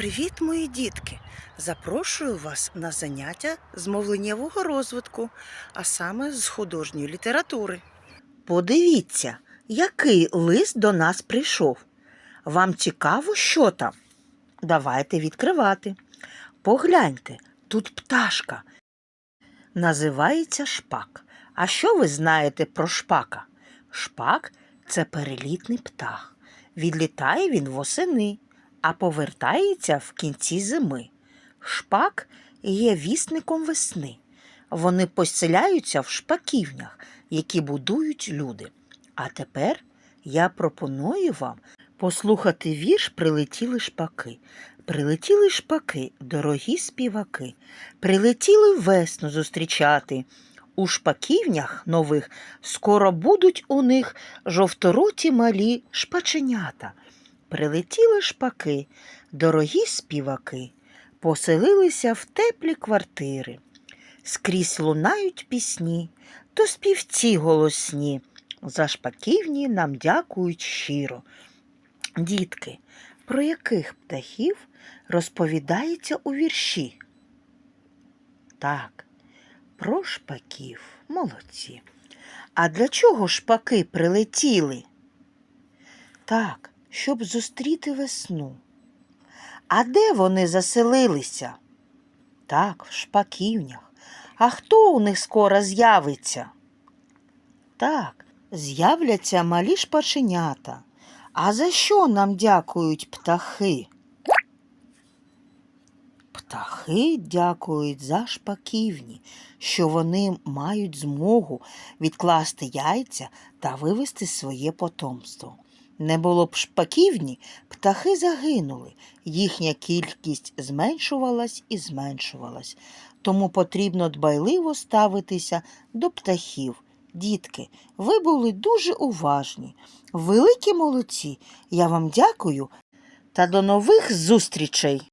Привіт, мої дітки! Запрошую вас на заняття з мовленнєвого розвитку, а саме з художньої літератури. Подивіться, який лист до нас прийшов. Вам цікаво, що там? Давайте відкривати. Погляньте, тут пташка. Називається шпак. А що ви знаєте про шпака? Шпак це перелітний птах. Відлітає він восени, а повертається в кінці зими. Шпак є вісником весни. Вони поселяються в шпаківнях, які будують люди. А тепер я пропоную вам послухати вірш Прилетіли шпаки. Прилетіли шпаки, дорогі співаки, прилетіли весну зустрічати. У шпаківнях нових скоро будуть у них жовтороті малі шпаченята. Прилетіли шпаки, дорогі співаки, поселилися в теплі квартири. Скрізь лунають пісні, то співці голосні. За шпаківні нам дякують щиро. Дітки, про яких птахів розповідається у вірші? Так, про шпаків. Молодці. А для чого шпаки прилетіли? Так, щоб зустріти весну. А де вони заселилися? Так, в шпаківнях. А хто у них скоро з'явиться? Так, з'являться малі шпаченята. А за що нам дякують птахи? Птахи дякують за шпаківні, що вони мають змогу відкласти яйця та вивести своє потомство. Не було б шпаківні, птахи загинули, їхня кількість зменшувалась і зменшувалась. Тому потрібно дбайливо ставитися до птахів. Дітки, ви були дуже уважні. Великі молодці. Я вам дякую та до нових зустрічей!